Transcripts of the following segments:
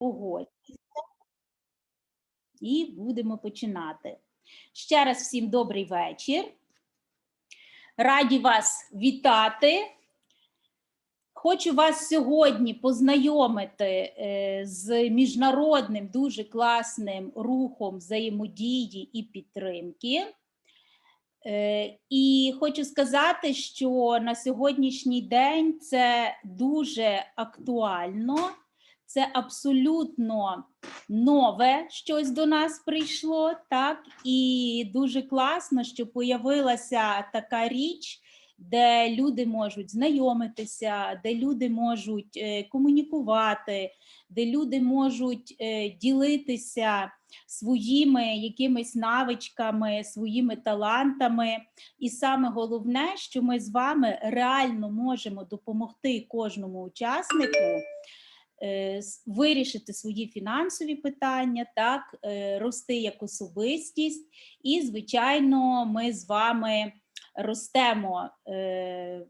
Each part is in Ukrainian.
погодьтеся. І будемо починати. Ще раз всім добрий вечір. Раді вас вітати. Хочу вас сьогодні познайомити е, з міжнародним дуже класним рухом взаємодії і підтримки. Е, І хочу сказати, що на сьогоднішній день це дуже актуально, це абсолютно нове щось до нас прийшло, так і дуже класно, що появилася така річ, де люди можуть знайомитися, де люди можуть е, комунікувати, де люди можуть е, ділитися своїми якимись навичками, своїми талантами. І саме головне, що ми з вами реально можемо допомогти кожному учаснику вирішити свої фінансові питання, так, е, рости як особистість. І, звичайно, ми з вами ростемо. е,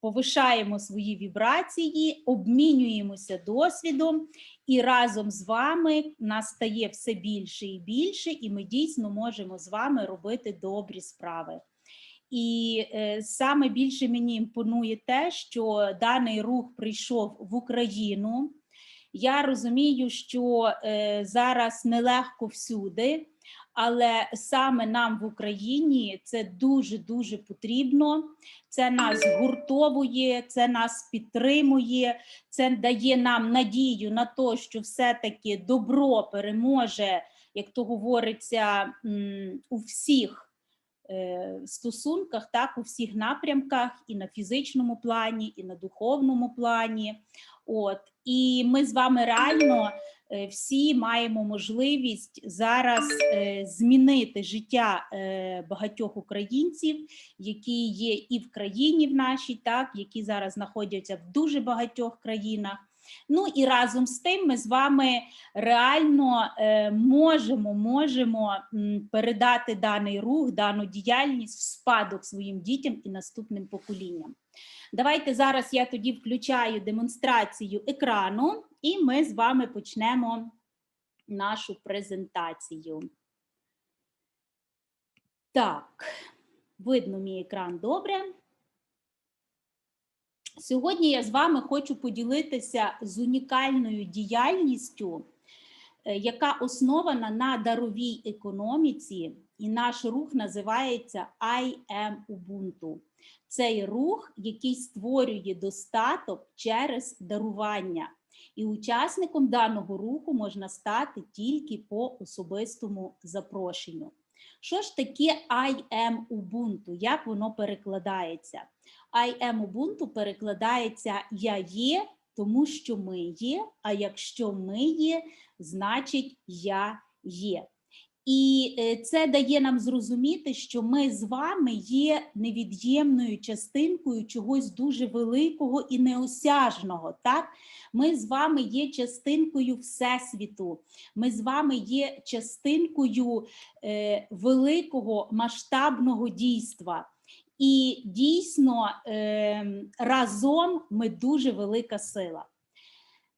Повишаємо свої вібрації, обмінюємося досвідом, і разом з вами нас стає все більше і більше, і ми дійсно можемо з вами робити добрі справи. І е, саме більше мені імпонує те, що даний рух прийшов в Україну. Я розумію, що е, зараз нелегко всюди, але саме нам в Україні це дуже дуже потрібно. Це нас гуртовує, це нас підтримує, це дає нам надію на те, що все-таки добро переможе, як то говориться, у всіх стосунках, так, у всіх напрямках, і на фізичному плані, і на духовному плані. От і ми з вами реально е, всі маємо можливість зараз е, змінити життя е, багатьох українців, які є і в країні в нашій, так які зараз знаходяться в дуже багатьох країнах. Ну і разом з тим ми з вами реально е, можемо, можемо передати даний рух, дану діяльність в спадок своїм дітям і наступним поколінням. Давайте зараз я тоді включаю демонстрацію екрану, і ми з вами почнемо нашу презентацію. Так, видно мій екран добре. Сьогодні я з вами хочу поділитися з унікальною діяльністю, е, яка основана на даровій економіці, і наш рух називається I am Ubuntu. Цей рух, який створює достаток через дарування. І учасником даного руху можна стати тільки по особистому запрошенню. Що ж таке I am Ubuntu? Як воно перекладається? I am Ubuntu перекладається Я є, тому що ми є, а якщо ми є, значить я є. І е, це дає нам зрозуміти, що ми з вами є невід'ємною частинкою чогось дуже великого і неосяжного. Так? Ми з вами є частинкою Всесвіту, ми з вами є частинкою е, великого масштабного дійства. І дійсно е, разом ми дуже велика сила.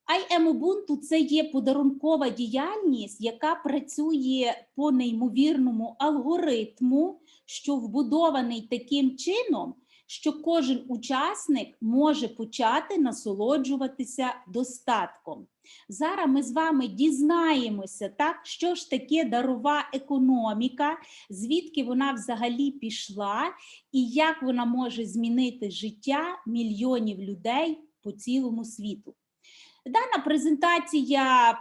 I am Ubuntu – це є подарункова діяльність, яка працює по неймовірному алгоритму, що вбудований таким чином, що кожен учасник може почати насолоджуватися достатком. Зараз ми з вами дізнаємося, так, що ж таке дарова економіка, звідки вона взагалі пішла, і як вона може змінити життя мільйонів людей по цілому світу. Дана презентація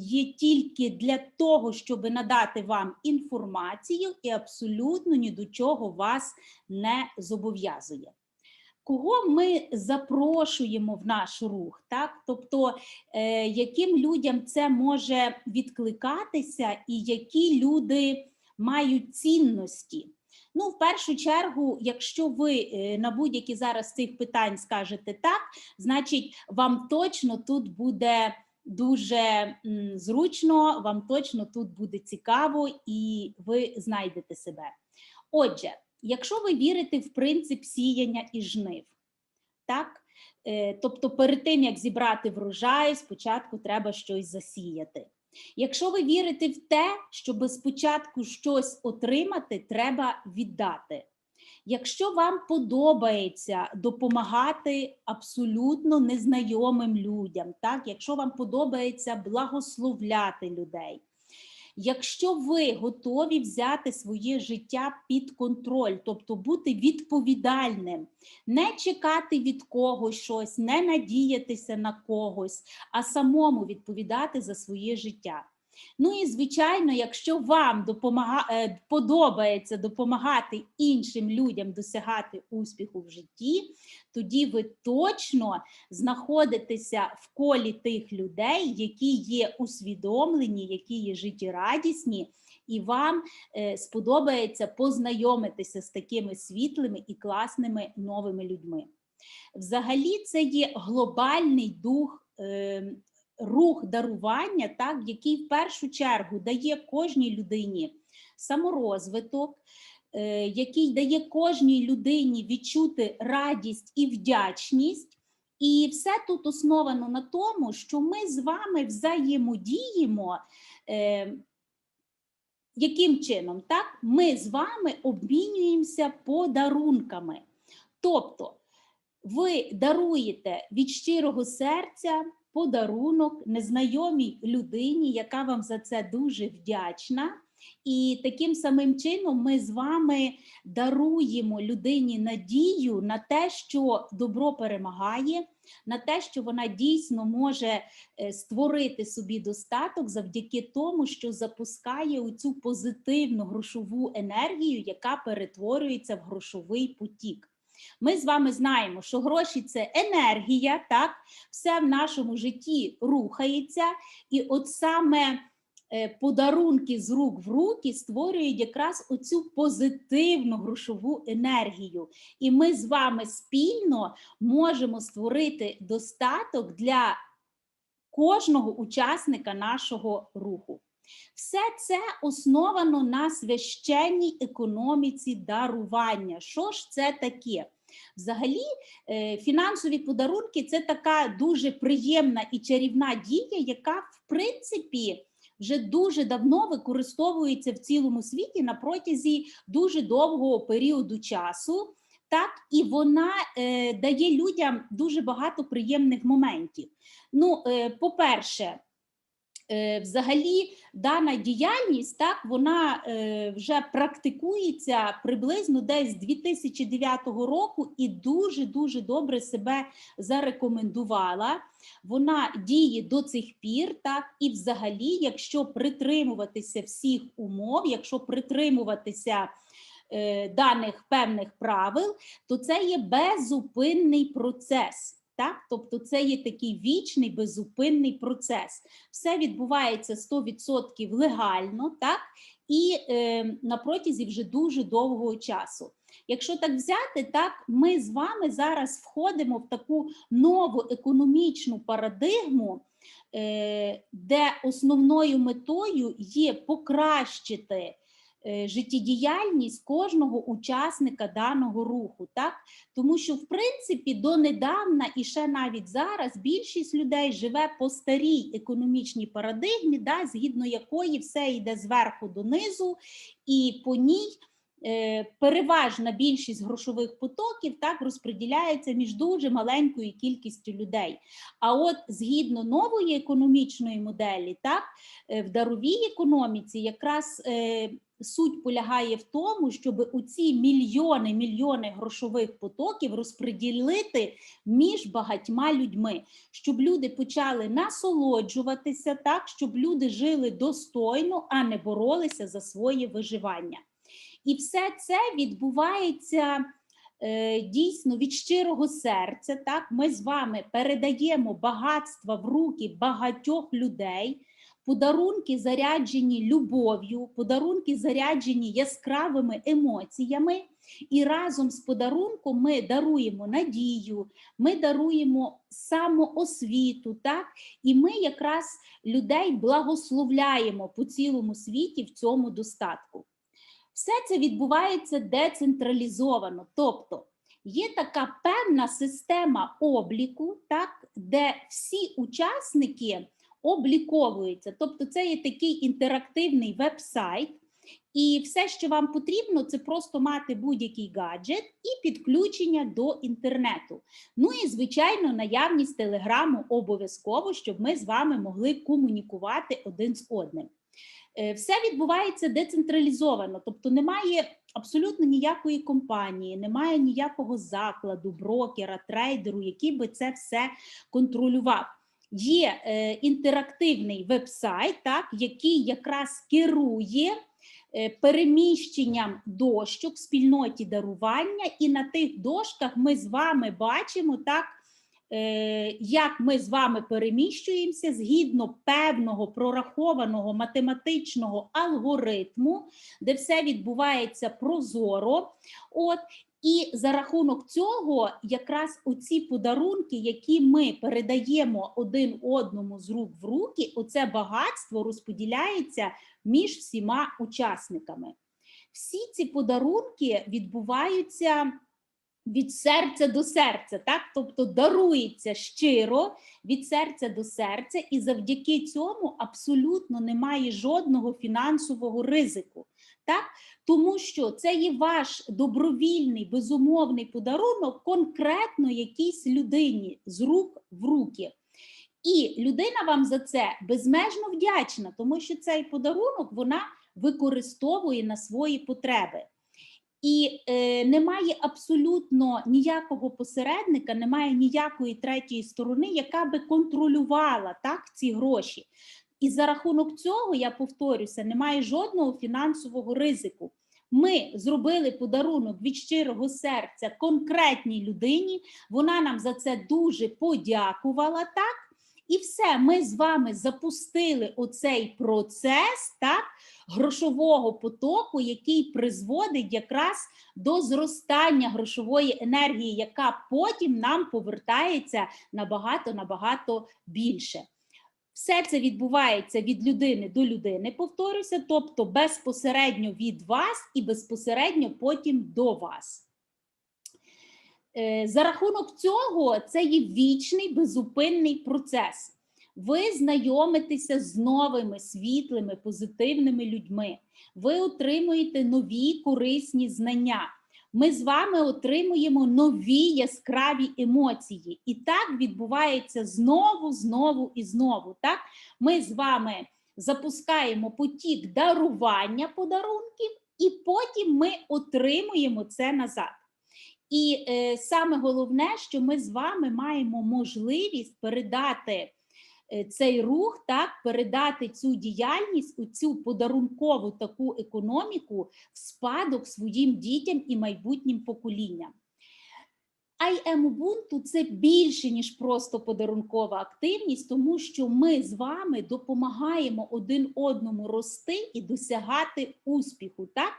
є тільки для того, щоб надати вам інформацію і абсолютно ні до чого вас не зобов'язує. Кого ми запрошуємо в наш рух, так? Тобто, е, яким людям це може відкликатися, і які люди мають цінності? Ну, в першу чергу, якщо ви е, на будь-які зараз цих питань скажете так, значить, вам точно тут буде дуже зручно, вам точно тут буде цікаво і ви знайдете себе. Отже, якщо ви вірите в принцип сіяння і жнив, так, Е, Тобто, перед тим як зібрати врожай, спочатку треба щось засіяти. Якщо ви вірите в те, щоб спочатку щось отримати, треба віддати. Якщо вам подобається допомагати абсолютно незнайомим людям, так? якщо вам подобається благословляти людей, якщо ви готові взяти своє життя під контроль, тобто бути відповідальним, не чекати від когось щось, не надіятися на когось, а самому відповідати за своє життя. Ну і звичайно, якщо вам допомага... е, подобається допомагати іншим людям досягати успіху в житті, тоді ви точно знаходитеся в колі тих людей, які є усвідомлені, які є життєрадісні, і вам е, сподобається познайомитися з такими світлими і класними новими людьми. Взагалі, це є глобальний дух. Рух дарування, так, який в першу чергу дає кожній людині саморозвиток, е, який дає кожній людині відчути радість і вдячність. І все тут основано на тому, що ми з вами взаємодіємо. Е, яким чином? Так? Ми з вами обмінюємося подарунками. Тобто, ви даруєте від щирого серця подарунок незнайомій людині, яка вам за це дуже вдячна. І таким самим чином ми з вами даруємо людині надію на те, що добро перемагає, на те, що вона дійсно може е, створити собі достаток завдяки тому, що запускає цю позитивну грошову енергію, яка перетворюється в грошовий потік. Ми з вами знаємо, що гроші це енергія, так, все в нашому житті рухається, і от саме е, подарунки з рук в руки створюють якраз оцю позитивну грошову енергію. І ми з вами спільно можемо створити достаток для кожного учасника нашого руху. Все це основано на священній економіці дарування. Що ж це таке? Взагалі, е, фінансові подарунки це така дуже приємна і чарівна дія, яка, в принципі, вже дуже давно використовується в цілому світі на протязі дуже довгого періоду часу. Так, і вона е, дає людям дуже багато приємних моментів. Ну, е, по-перше, взагалі дана діяльність так вона е, вже практикується приблизно десь з 2009 року і дуже дуже добре себе зарекомендувала. Вона діє до цих пір, так і взагалі, якщо притримуватися всіх умов, якщо притримуватися е, даних певних правил, то це є безупинний процес. Так, тобто це є такий вічний безупинний процес. Все відбувається 100% легально, так, і е, на протязі вже дуже довгого часу. Якщо так взяти, так ми з вами зараз входимо в таку нову економічну парадигму, е, де основною метою є покращити. Е, життєдіяльність кожного учасника даного руху, так тому що в принципі донедавна і ще навіть зараз більшість людей живе по старій економічній парадигмі, да, згідно якої все йде зверху донизу, і по ній. Е, переважна більшість грошових потоків так розподіляється між дуже маленькою кількістю людей. А от згідно нової економічної моделі, так е, в даровій економіці якраз суть полягає в тому, щоб у ці мільйони мільйони грошових потоків розподілити між багатьма людьми, щоб люди почали насолоджуватися так, щоб люди жили достойно, а не боролися за своє виживання. І все це відбувається. Е, дійсно, від щирого серця, так ми з вами передаємо багатства в руки багатьох людей, подарунки заряджені любов'ю, подарунки заряджені яскравими емоціями, і разом з подарунком ми даруємо надію, ми даруємо самоосвіту, так? і ми якраз людей благословляємо по цілому світі в цьому достатку. Все це відбувається децентралізовано. Тобто, є така певна система обліку, так, де всі учасники обліковуються. Тобто, це є такий інтерактивний веб-сайт, і все, що вам потрібно, це просто мати будь-який гаджет і підключення до інтернету. Ну і звичайно, наявність телеграму обов'язково, щоб ми з вами могли комунікувати один з одним. Е, Все відбувається децентралізовано, тобто немає абсолютно ніякої компанії, немає ніякого закладу, брокера, трейдеру, який би це все контролював. Є е, інтерактивний веб-сайт, який якраз керує е, переміщенням дощок спільноті дарування, і на тих дошках ми з вами бачимо так. е, Як ми з вами переміщуємося згідно певного прорахованого математичного алгоритму, де все відбувається прозоро. От і за рахунок цього, якраз оці подарунки, які ми передаємо один одному з рук в руки, оце багатство розподіляється між всіма учасниками. Всі ці подарунки відбуваються від серця до серця, так? тобто дарується щиро від серця до серця, і завдяки цьому абсолютно немає жодного фінансового ризику. Так? Тому що це є ваш добровільний, безумовний подарунок конкретно якійсь людині з рук в руки. І людина вам за це безмежно вдячна, тому що цей подарунок вона використовує на свої потреби. І е, немає абсолютно ніякого посередника, немає ніякої третьої сторони, яка би контролювала так ці гроші. І за рахунок цього, я повторюся, немає жодного фінансового ризику. Ми зробили подарунок від щирого серця конкретній людині. Вона нам за це дуже подякувала. Так, і все, ми з вами запустили оцей процес так, грошового потоку, який призводить якраз до зростання грошової енергії, яка потім нам повертається набагато набагато більше. Все це відбувається від людини до людини, повторюся, тобто безпосередньо від вас і безпосередньо потім до вас. Е, За рахунок цього це є вічний безупинний процес. Ви знайомитеся з новими світлими, позитивними людьми. Ви отримуєте нові корисні знання. Ми з вами отримуємо нові яскраві емоції. І так відбувається знову, знову і знову. Так? Ми з вами запускаємо потік дарування подарунків, і потім ми отримуємо це назад. І е, саме головне, що ми з вами маємо можливість передати цей рух, так, передати цю діяльність, у цю подарункову таку економіку в спадок своїм дітям і майбутнім поколінням. I am Ubuntu – це більше, ніж просто подарункова активність, тому що ми з вами допомагаємо один одному рости і досягати успіху. так?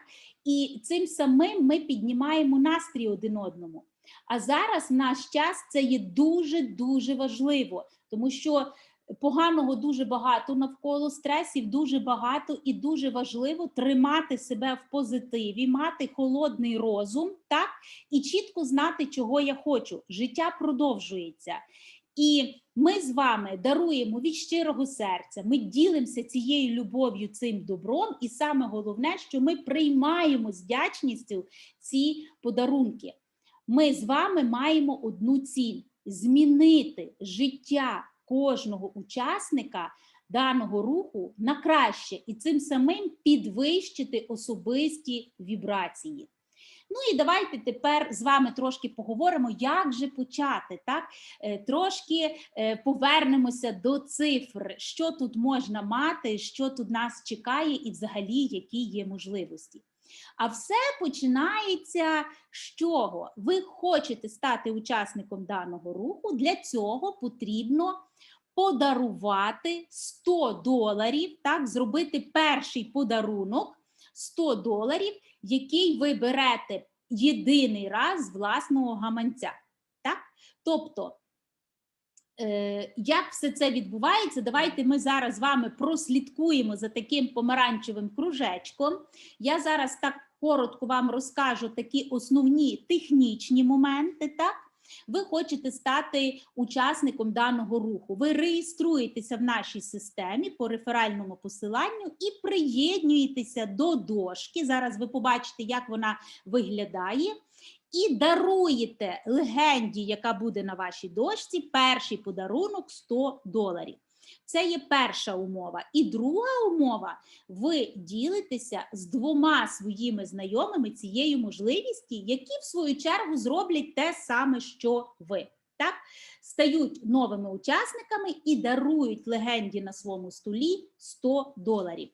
І цим самим ми піднімаємо настрій один одному. А зараз наш час це є дуже-дуже важливо, тому що поганого дуже багато навколо стресів, дуже багато і дуже важливо тримати себе в позитиві, мати холодний розум, так, і чітко знати, чого я хочу. Життя продовжується. І ми з вами даруємо від щирого серця, ми ділимося цією любов'ю, цим добром, і саме головне, що ми приймаємо з вдячністю ці подарунки. Ми з вами маємо одну ціль змінити життя кожного учасника даного руху на краще і цим самим підвищити особисті вібрації. Ну і давайте тепер з вами трошки поговоримо, як же почати. Так? Е, Трошки е, повернемося до цифр, що тут можна мати, що тут нас чекає, і взагалі які є можливості. А все починається з чого? Ви хочете стати учасником даного руху, для цього потрібно подарувати 100 доларів, так, зробити перший подарунок 100 доларів, який ви берете єдиний раз з власного гаманця. Так? Тобто, як все це відбувається, давайте ми зараз з вами прослідкуємо за таким помаранчевим кружечком. Я зараз так коротко вам розкажу такі основні технічні моменти, так? Ви хочете стати учасником даного руху. Ви реєструєтеся в нашій системі по реферальному посиланню і приєднуєтеся до дошки. Зараз ви побачите, як вона виглядає. І даруєте легенді, яка буде на вашій дошці, перший подарунок 100 доларів. Це є перша умова. І друга умова: ви ділитеся з двома своїми знайомими цією можливістю, які в свою чергу зроблять те саме, що ви. Так, стають новими учасниками і дарують легенді на своєму столі 100 доларів.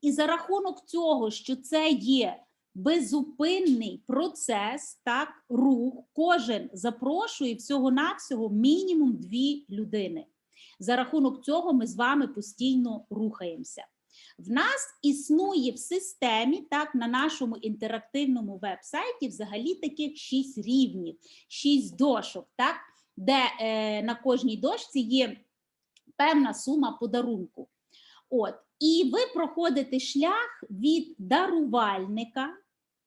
І за рахунок цього, що це є безупинний процес, так, рух, кожен запрошує всього-навсього мінімум дві людини. За рахунок цього ми з вами постійно рухаємося. В нас існує в системі, так, на нашому інтерактивному веб-сайті взагалі таких шість рівнів, шість дошок, так, де е, на кожній дошці є певна сума подарунку. От, і ви проходите шлях від дарувальника.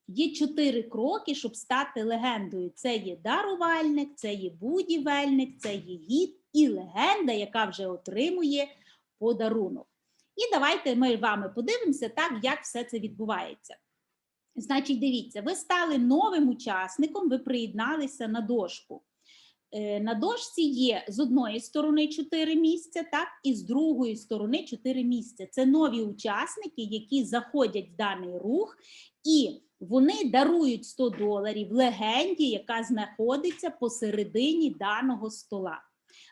Є чотири кроки, щоб стати легендою. Це є дарувальник, це є будівельник, це є гід і легенда, яка вже отримує подарунок. І давайте ми вами подивимося, так, як все це відбувається. Значить, дивіться, ви стали новим учасником, ви приєдналися на дошку. Е, На дошці є з одної сторони 4 місця, так, і з другої сторони 4 місця. Це нові учасники, які заходять в даний рух, і вони дарують 100 доларів легенді, яка знаходиться посередині даного стола.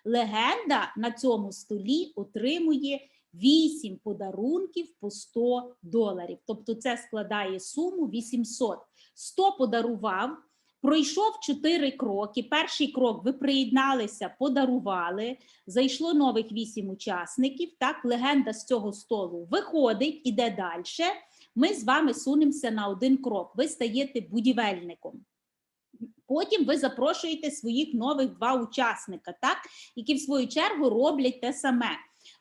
Легенда на цьому столі отримує 8 подарунків по 100 доларів. Тобто це складає суму 800. 100 подарував, пройшов 4 кроки. Перший крок ви приєдналися, подарували. Зайшло нових 8 учасників. Так, легенда з цього столу виходить, іде далі. Ми з вами сунемося на один крок. Ви стаєте будівельником. Потім ви запрошуєте своїх нових два учасника, так, які в свою чергу роблять те саме.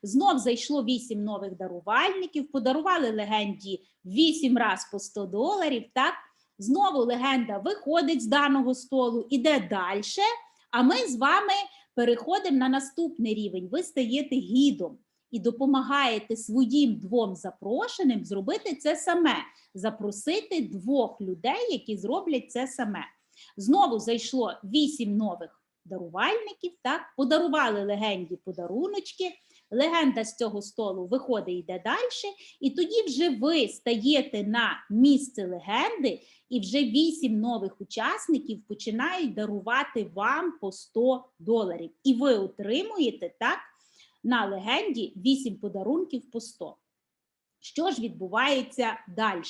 Знов зайшло 8 нових дарувальників, подарували легенді 8 раз по 100 доларів. Так, знову легенда виходить з даного столу, іде далі. А ми з вами переходимо на наступний рівень. Ви стаєте гідом і допомагаєте своїм двом запрошеним зробити це саме, запросити двох людей, які зроблять це саме. Знову зайшло вісім нових дарувальників, так, подарували легенді подаруночки. Легенда з цього столу виходить, йде далі, і тоді вже ви стаєте на місце легенди, і вже вісім нових учасників починають дарувати вам по 100 доларів. І ви отримуєте так на легенді 8 подарунків по 100. Що ж відбувається далі?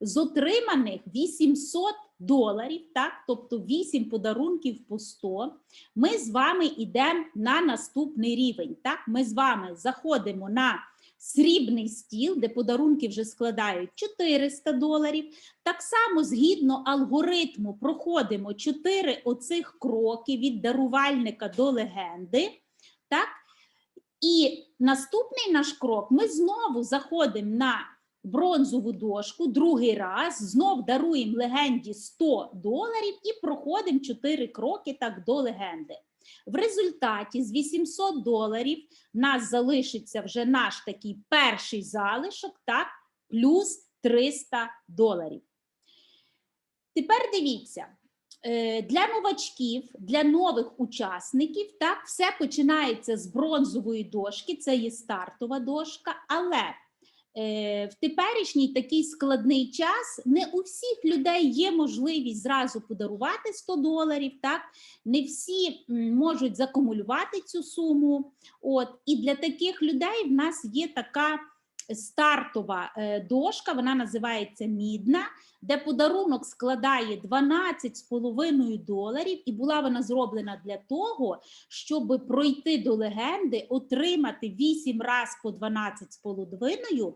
З отриманих 800 доларів, так, тобто 8 подарунків по 100, ми з вами йдемо на наступний рівень. Так? Ми з вами заходимо на срібний стіл, де подарунки вже складають 400 доларів. Так само, згідно алгоритму, проходимо 4 оцих кроки від дарувальника до легенди. Так? І наступний наш крок ми знову заходимо на бронзову дошку другий раз, знов даруємо легенді 100 доларів і проходимо 4 кроки так до легенди. В результаті з 800 доларів нас залишиться вже наш такий перший залишок, так, плюс 300 доларів. Тепер дивіться, для новачків, для нових учасників, так, все починається з бронзової дошки, це є стартова дошка, але е, в теперішній такий складний час не у всіх людей є можливість зразу подарувати 100 доларів, так, не всі можуть закумулювати цю суму. От, і для таких людей в нас є така стартова е, дошка, вона називається мідна, де подарунок складає 12,5 доларів, і була вона зроблена для того, щоб пройти до легенди, отримати 8 раз по 12,5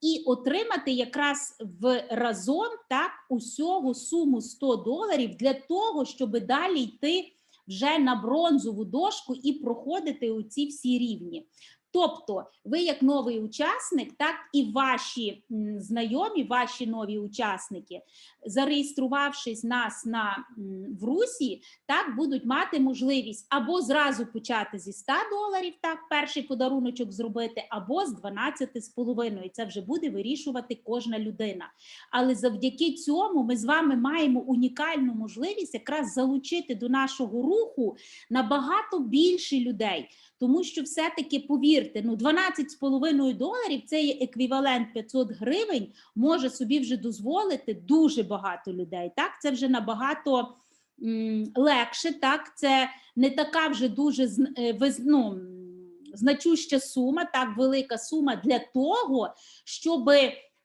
і отримати якраз в разом так усього суму 100 доларів для того, щоб далі йти вже на бронзову дошку і проходити оці всі рівні. Тобто, ви як новий учасник, так і ваші знайомі, ваші нові учасники, зареєструвавшись нас на в Русі, так будуть мати можливість або зразу почати зі 100 доларів, так перший подаруночок зробити, або з 12,5. Це вже буде вирішувати кожна людина. Але завдяки цьому ми з вами маємо унікальну можливість якраз залучити до нашого руху набагато більше людей. Тому що все-таки повірте, ну 12,5 доларів це є еквівалент 500 гривень, може собі вже дозволити дуже багато людей. Так, це вже набагато м, легше. Так, це не така вже дуже е, ну, значуща сума, так велика сума для того, щоб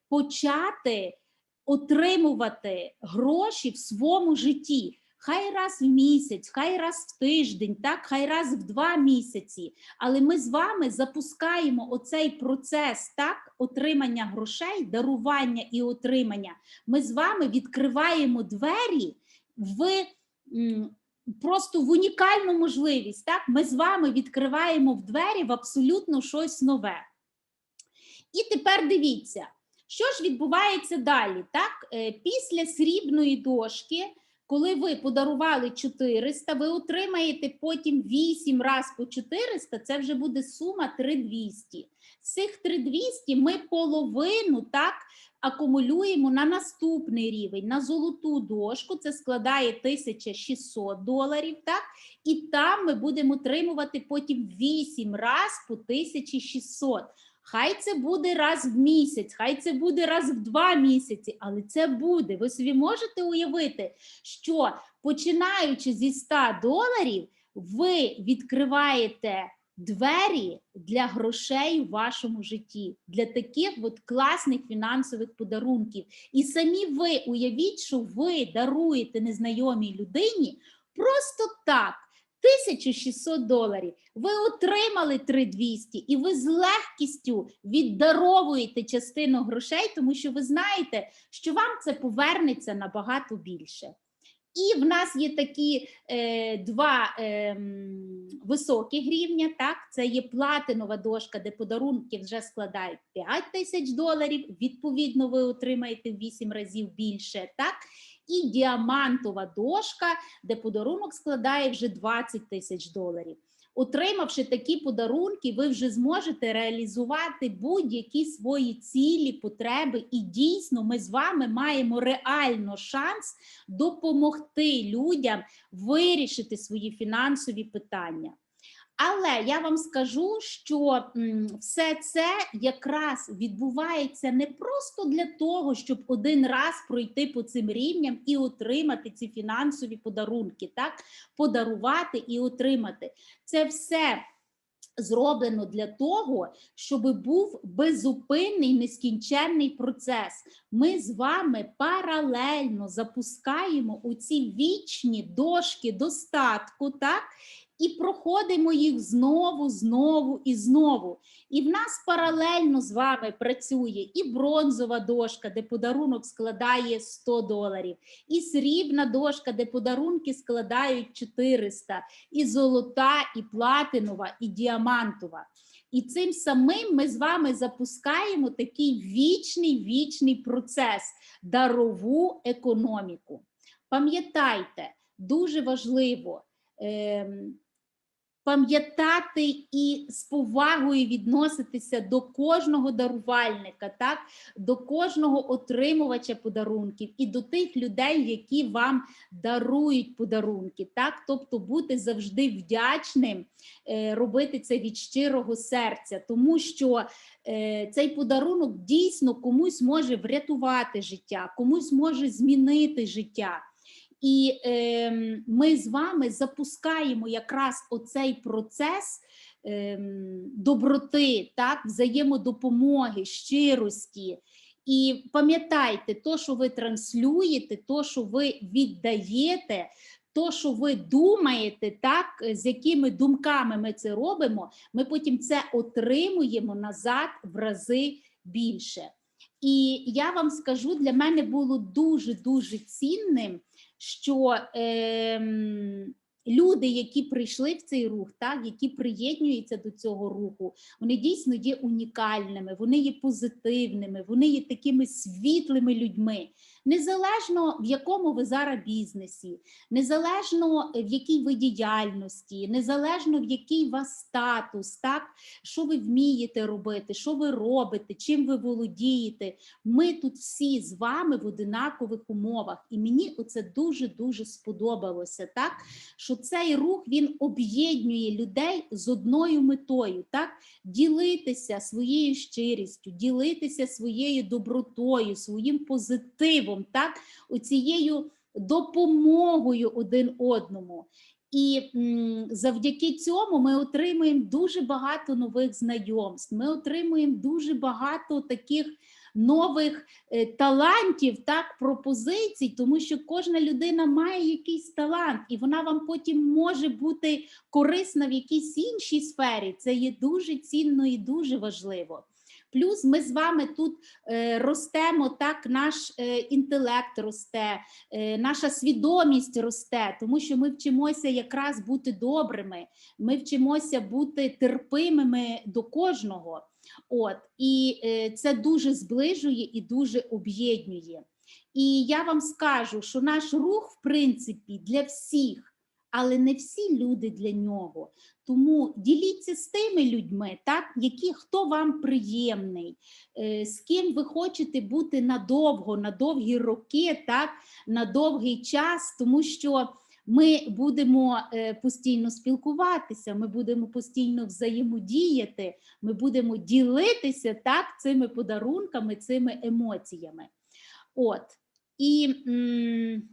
почати отримувати гроші в своєму житті. Хай раз в місяць, хай раз в тиждень, так, хай раз в два місяці. Але ми з вами запускаємо оцей процес так, отримання грошей, дарування і отримання. Ми з вами відкриваємо двері в просто в унікальну можливість. Так, ми з вами відкриваємо в двері в абсолютно щось нове. І тепер дивіться, що ж відбувається далі? Так, Е, після срібної дошки коли ви подарували 400, ви отримаєте потім 8 раз по 400, це вже буде сума 3200. З цих 3200 ми половину так акумулюємо на наступний рівень, на золоту дошку, це складає 1600 доларів, так? І там ми будемо отримувати потім 8 раз по 1600. Хай це буде раз в місяць, хай це буде раз в два місяці, але це буде. Ви собі можете уявити, що починаючи зі 100 доларів, ви відкриваєте двері для грошей в вашому житті, для таких от класних фінансових подарунків. І самі ви уявіть, що ви даруєте незнайомій людині просто так. 1600 доларів. Ви отримали 3200 і ви з легкістю віддаровуєте частину грошей, тому що ви знаєте, що вам це повернеться набагато більше. І в нас є такі е, два е, м, високі рівня. Так, це є платинова дошка, де подарунки вже складають 5 тисяч доларів. Відповідно, ви отримаєте в 8 разів більше. Так, і діамантова дошка, де подарунок складає вже 20 тисяч доларів. Отримавши такі подарунки, ви вже зможете реалізувати будь-які свої цілі, потреби, і дійсно ми з вами маємо реально шанс допомогти людям вирішити свої фінансові питання. Але я вам скажу, що все це якраз відбувається не просто для того, щоб один раз пройти по цим рівням і отримати ці фінансові подарунки, так подарувати і отримати. Це все зроблено для того, щоб був безупинний нескінченний процес. Ми з вами паралельно запускаємо у ці вічні дошки достатку, так? І проходимо їх знову, знову і знову. І в нас паралельно з вами працює і бронзова дошка, де подарунок складає 100 доларів, і срібна дошка, де подарунки складають 400, і золота, і платинова, і діамантова. І цим самим ми з вами запускаємо такий вічний вічний процес дарову економіку. Пам'ятайте, дуже важливо. ем, Пам'ятати і з повагою відноситися до кожного дарувальника, так? До кожного отримувача подарунків і до тих людей, які вам дарують подарунки, так? Тобто бути завжди вдячним, е, робити це від щирого серця, тому що е, цей подарунок дійсно комусь може врятувати життя, комусь може змінити життя. І е, ми з вами запускаємо якраз оцей процес е, доброти, так, взаємодопомоги, щирості. І пам'ятайте, то, що ви транслюєте, то, що ви віддаєте, то, що ви думаєте, так, з якими думками ми це робимо, ми потім це отримуємо назад в рази більше. І я вам скажу, для мене було дуже дуже цінним, що е, люди, які прийшли в цей рух, так, які приєднуються до цього руху, вони дійсно є унікальними, вони є позитивними, вони є такими світлими людьми. Незалежно в якому ви зараз бізнесі, незалежно в якій ви діяльності, незалежно в який вас статус, так, що ви вмієте робити, що ви робите, чим ви володієте. Ми тут всі з вами в одинакових умовах. І мені оце дуже-дуже сподобалося, так, що цей рух він об'єднує людей з одною метою, так, ділитися своєю щирістю, ділитися своєю добротою, своїм позитивом, так, оцією допомогою один одному. І завдяки цьому ми отримуємо дуже багато нових знайомств. Ми отримуємо дуже багато таких нових е, талантів, так, пропозицій, тому що кожна людина має якийсь талант, і вона вам потім може бути корисна в якійсь іншій сфері. Це є дуже цінно і дуже важливо. Плюс ми з вами тут е, ростемо, так, наш е, інтелект росте, е, наша свідомість росте, тому що ми вчимося якраз бути добрими, ми вчимося бути терпимими до кожного. От, і це дуже зближує і дуже об'єднує. І я вам скажу, що наш рух, в принципі, для всіх, але не всі люди для нього. Тому діліться з тими людьми, так, які хто вам приємний, е, з ким ви хочете бути надовго, на довгі роки, так, на довгий час, тому що ми будемо е, постійно спілкуватися, ми будемо постійно взаємодіяти, ми будемо ділитися так, цими подарунками, цими емоціями. От. І м,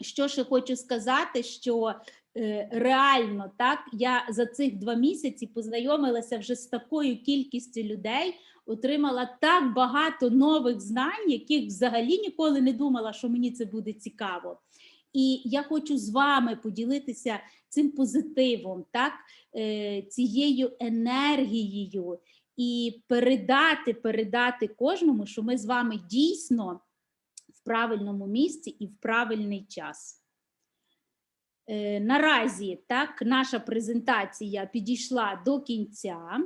що ще хочу сказати, що е, реально так, я за цих два місяці познайомилася вже з такою кількістю людей, отримала так багато нових знань, яких взагалі ніколи не думала, що мені це буде цікаво. І я хочу з вами поділитися цим позитивом, так, е, цією енергією і передати, передати кожному, що ми з вами дійсно правильному місці і в правильний час. Е, Наразі так, наша презентація підійшла до кінця.